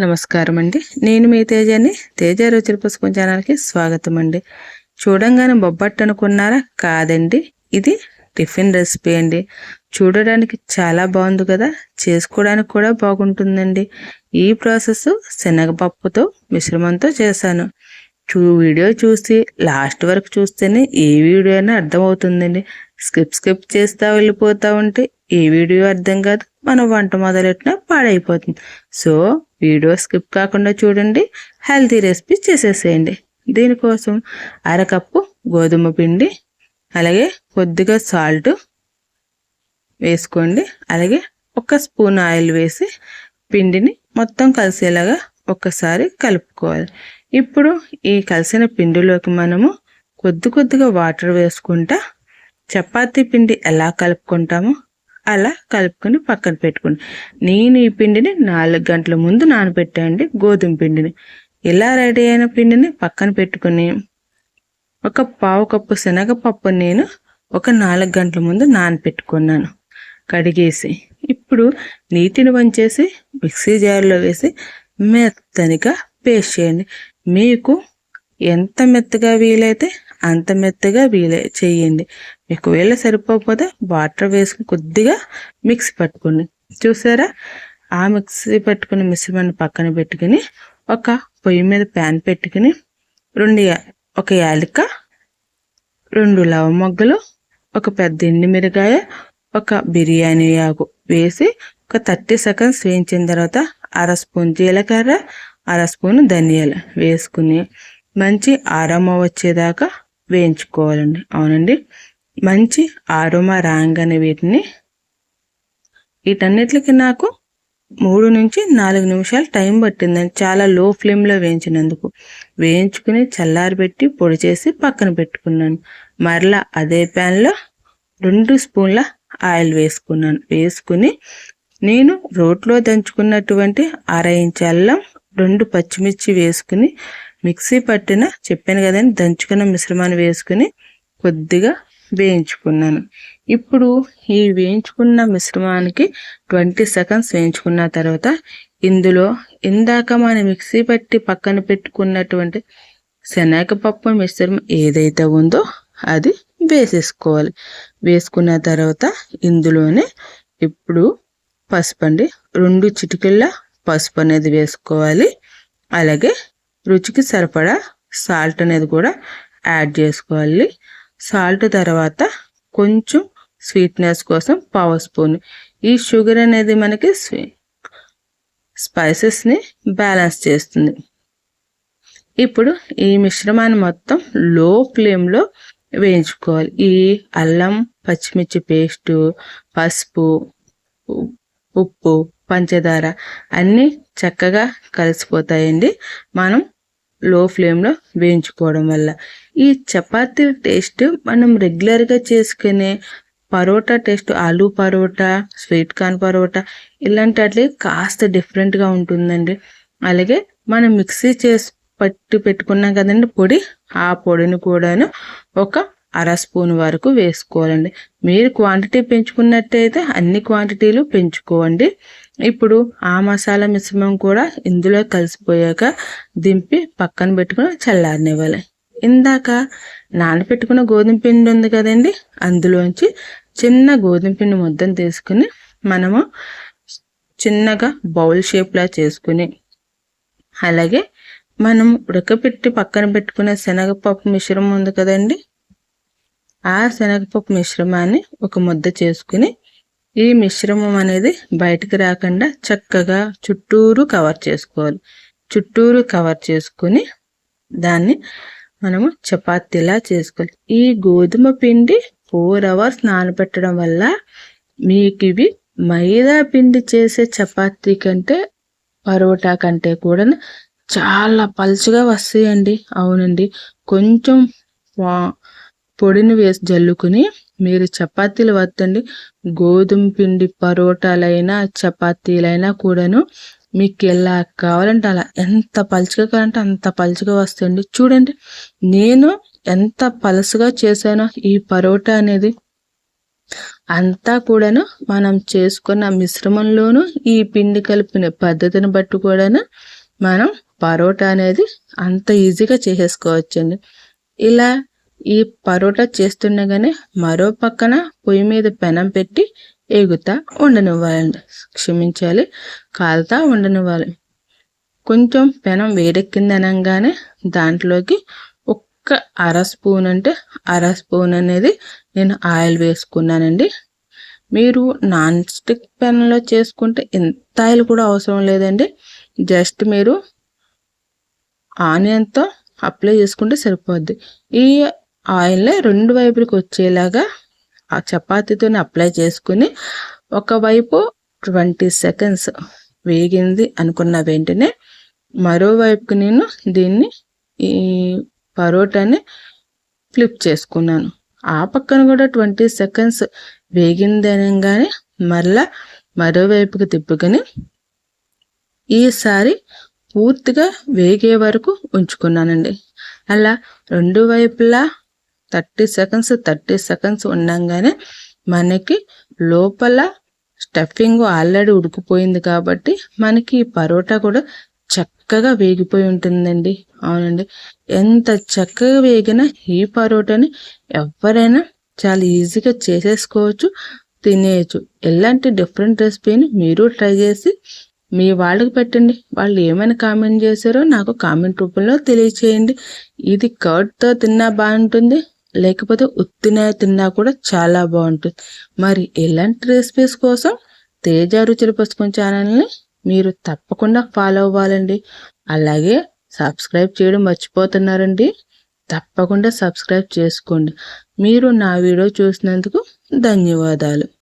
నమస్కారం అండి నేను మీ తేజాని తేజ రుచుల పుస్తకం ఛానల్కి స్వాగతం అండి చూడంగానే బొబ్బట్టు అనుకున్నారా కాదండి. ఇది టిఫిన్ రెసిపీ అండి. చూడడానికి చాలా బాగుంది కదా? చేసుకోవడానికి కూడా బాగుంటుందండి. ఈ ప్రాసెస్ శనగపప్పుతో మిశ్రమంతో చేశాను. చూ వీడియో చూసి లాస్ట్ వరకు చూస్తేనే ఏ వీడియో అయినా అర్థమవుతుందండి. స్కిప్ స్కిప్ చేస్తూ వెళ్ళిపోతూ ఉంటే ఏ వీడియో అర్థం కాదు. మన వంట మొదలెట్టినా పాడైపోతుంది. సో వీడియో స్కిప్ కాకుండా చూడండి. హెల్తీ రెసిపీ చేసేసేయండి. దీనికోసం అరకప్పు గోధుమ పిండి అలాగే కొద్దిగా సాల్ట్ వేసుకోండి. అలాగే ఒక స్పూన్ ఆయిల్ వేసి పిండిని మొత్తం కలిసేలాగా ఒక్కసారి కలుపుకోవాలి. ఇప్పుడు ఈ కలిసిన పిండిలోకి మనము కొద్ది కొద్దిగా వాటర్ వేసుకుంటా చపాతీ పిండి ఎలా కలుపుకుంటామో అలా కలుపుకొని పక్కన పెట్టుకుని నేను ఈ పిండిని నాలుగు గంటల ముందు నానబెట్టాండి గోధుమ పిండిని. ఇలా రెడీ అయిన పిండిని పక్కన పెట్టుకుని ఒక పావు కప్పు శనగపప్పు నేను ఒక నాలుగు గంటల ముందు నానపెట్టుకున్నాను కడిగేసి ఇప్పుడు నీటిని వంచేసి మిక్సీ జార్లో వేసి మెత్తనిగా పేస్ట్ చేయండి. మీకు ఎంత మెత్తగా వీలైతే అంత మెత్తగా వీలై చేయండి. ఒకవేళ సరిపోకపోతే వాటర్ వేసుకుని కొద్దిగా మిక్సీ పట్టుకోండి. చూసారా? ఆ మిక్సీ పట్టుకుని మిశ్రమాన్ని పక్కన పెట్టుకుని ఒక పొయ్యి మీద ప్యాన్ పెట్టుకుని రెండు ఒక యాలిక రెండు లవ మొగ్గలు ఒక పెద్ద ఎండి మిరగాయ ఒక బిర్యానీ ఆకు వేసి ఒక థర్టీ సెకండ్స్ వేయించిన తర్వాత అర స్పూన్ జీలకర్ర అర స్పూన్ ధనియాలు వేసుకుని మంచి ఆరామ వచ్చేదాకా వేయించుకోవాలండి. అవునండి? మంచి ఆరోమా రాగానే వీటిని. వీటన్నిటికి నాకు మూడు నుంచి నాలుగు నిమిషాలు టైం పట్టిందండి చాలా లో ఫ్లేమ్లో వేయించినందుకు. వేయించుకుని చల్లారబెట్టి పొడి చేసి పక్కన పెట్టుకున్నాను. మరలా అదే ప్యాన్లో రెండు స్పూన్ల ఆయిల్ వేసుకున్నాను. వేసుకుని నేను రోట్లో దంచుకున్నటువంటి అర ఇంచ్ అల్లం రెండు పచ్చిమిర్చి వేసుకుని మిక్సీ పట్టిన చెప్పాను కదండి దంచుకున్న మిశ్రమాన్ని వేసుకుని కొద్దిగా వేయించుకున్నాను. ఇప్పుడు ఈ వేయించుకున్న మిశ్రమానికి ట్వంటీ సెకండ్స్ వేయించుకున్న తర్వాత ఇందులో ఇందాక మనం మిక్సీ పట్టి పక్కన పెట్టుకున్నటువంటి శనగపప్పు మిశ్రమం ఏదైతే ఉందో అది వేసేసుకోవాలి. వేసుకున్న తర్వాత ఇందులోనే ఇప్పుడు పసుపు అండి రెండు చిటికల్లా పసుపు అనేది వేసుకోవాలి. అలాగే రుచికి సరిపడా సాల్ట్ అనేది కూడా యాడ్ చేసుకోవాలి. సాల్ట్ తర్వాత కొంచెం స్వీట్నెస్ కోసం పావు స్పూన్. ఈ షుగర్ అనేది మనకి స్పైసెస్ని బ్యాలెన్స్ చేస్తుంది. ఇప్పుడు ఈ మిశ్రమాన్ని మొత్తం లో ఫ్లేమ్లో వేయించుకోవాలి. ఈ అల్లం పచ్చిమిర్చి పేస్టు పసుపు ఉప్పు పంచదార అన్నీ చక్కగా కలిసిపోతాయండి. మనం లో ఫ్లేమ్లో వేయించుకోవడం వల్ల. ఈ చపాతీ టేస్ట్ మనం రెగ్యులర్గా చేసుకునే paratha taste aloo paratha sweet corn paratha ఇలాంటి వాటి కాస్త డిఫరెంట్గా ఉంటుందండి. అలాగే మనం మిక్సీ చేసి పట్టి పెట్టుకున్నాం కదండి పొడి ఆ పొడిని కూడాను ఒక అర స్పూన్ వరకు వేసుకోవాలండి. మీరు క్వాంటిటీ పెంచుకున్నట్టయితే అన్ని క్వాంటిటీలు పెంచుకోండి. ఇప్పుడు ఆ మసాలా మిశ్రమం కూడా ఇందులో కలిసిపోయాక దింపి పక్కన పెట్టుకుని చల్లారనివ్వాలి. ఇందాక నానబెట్టుకున్న గోధుమ పిండి ఉంది కదండి అందులోంచి చిన్న గోధుమ పిండి ముద్దను తీసుకుని మనము చిన్నగా బౌల్ షేప్లా చేసుకుని అలాగే మనం ఉడకపెట్టి పక్కన పెట్టుకునే శనగపప్పు మిశ్రమం ఉంది కదండి ఆ శనగపప్పు మిశ్రమాన్ని ఒక ముద్ద చేసుకుని ఈ మిశ్రమం అనేది బయటకు రాకుండా చక్కగా చుట్టూరు కవర్ చేసుకోవాలి. చుట్టూరు కవర్ చేసుకుని దాన్ని మనము చపాతీలా చేసుకోవాలి. ఈ గోధుమ పిండి ఫోర్ అవర్స్ నానబెట్టడం వల్ల మీకు ఇవి మైదా పిండి చేసే చపాతీ కంటే పరోటా కంటే కూడా చాలా పలుచగా వస్తాయండి. అవునండి. కొంచెం పొడిని వేసి జల్లుకుని మీరు చపాతీలు వద్దండి. గోధుమ పిండి పరోటాలైనా చపాతీలైనా కూడాను మీకు ఎలా కావాలంటే అలా. ఎంత పలుచగా కావాలంటే అంత పలుచగా వస్తుంది చూడండి నేను ఎంత పలసగా చేశానో ఈ పరోటా అనేది. అంతా కూడాను మనం చేసుకున్న మిశ్రమంలోనూ ఈ పిండి కలిపిన పద్ధతిని బట్టి కూడాను మనం పరోటా అనేది అంత ఈజీగా చేసేసుకోవచ్చండి. ఇలా ఈ పరోటా చేస్తుండగానే మరో పక్కన పొయ్యి మీద పెనం పెట్టి ఎగుతా ఉండనివ్వాలండి క్షమించాలి కాలుతా ఉండనివ్వాలి. కొంచెం పెనం వేడెక్కింది అనగానే దాంట్లోకి ఒక్క అర స్పూన్ అంటే అర స్పూన్ అనేది నేను ఆయిల్ వేసుకున్నానండి. మీరు నాన్ స్టిక్ పెన్లో చేసుకుంటే ఎంత ఆయిల్ కూడా అవసరం లేదండి. జస్ట్ మీరు ఆనియన్తో అప్లై చేసుకుంటే సరిపోద్ది. ఈ ఆయిల్ని రెండు వైపులకు వచ్చేలాగా ఆ చపాతీతో అప్లై చేసుకుని ఒకవైపు ట్వంటీ సెకండ్స్ వేగింది అనుకున్న వెంటనే మరోవైపుకి నేను దీన్ని ఈ పరోటాని ఫ్లిప్ చేసుకున్నాను. ఆ పక్కన కూడా ట్వంటీ సెకండ్స్ వేగింది అనగానే మరలా మరోవైపుకి తిప్పుకొని ఈసారి పూర్తిగా వేగే వరకు ఉంచుకున్నానండి. అలా రెండు వైపులా థర్టీ సెకండ్స్ థర్టీ సెకండ్స్ ఉండగానే మనకి లోపల స్టఫింగ్ ఆల్రెడీ ఉడికిపోయింది కాబట్టి మనకి ఈ పరోటా కూడా చక్కగా వేగిపోయి ఉంటుందండి. అవునండి. ఎంత చక్కగా వేగిన ఈ పరోటాని ఎవరైనా చాలా ఈజీగా చేసేసుకోవచ్చు తినేయచ్చు. ఎలాంటి డిఫరెంట్ రెసిపీని మీరు ట్రై చేసి మీ వాళ్ళకి పెట్టండి. వాళ్ళు ఏమైనా కామెంట్ చేశారో నాకు కామెంట్ రూపంలో తెలియచేయండి. ఇది కర్డ్తో తిన్నా బాగుంటుంది. లేకపోతే ఉత్తిన తిన్నా కూడా చాలా బాగుంటుంది. మరి ఎలాంటి రెసిపీస్ కోసం తేజ రుచుల పుస్తకం ఛానల్ని మీరు తప్పకుండా ఫాలో అవ్వాలండి. అలాగే సబ్స్క్రైబ్ చేయడం మర్చిపోతున్నారండి. తప్పకుండా సబ్స్క్రైబ్ చేసుకోండి. మీరు నా వీడియో చూసినందుకు ధన్యవాదాలు.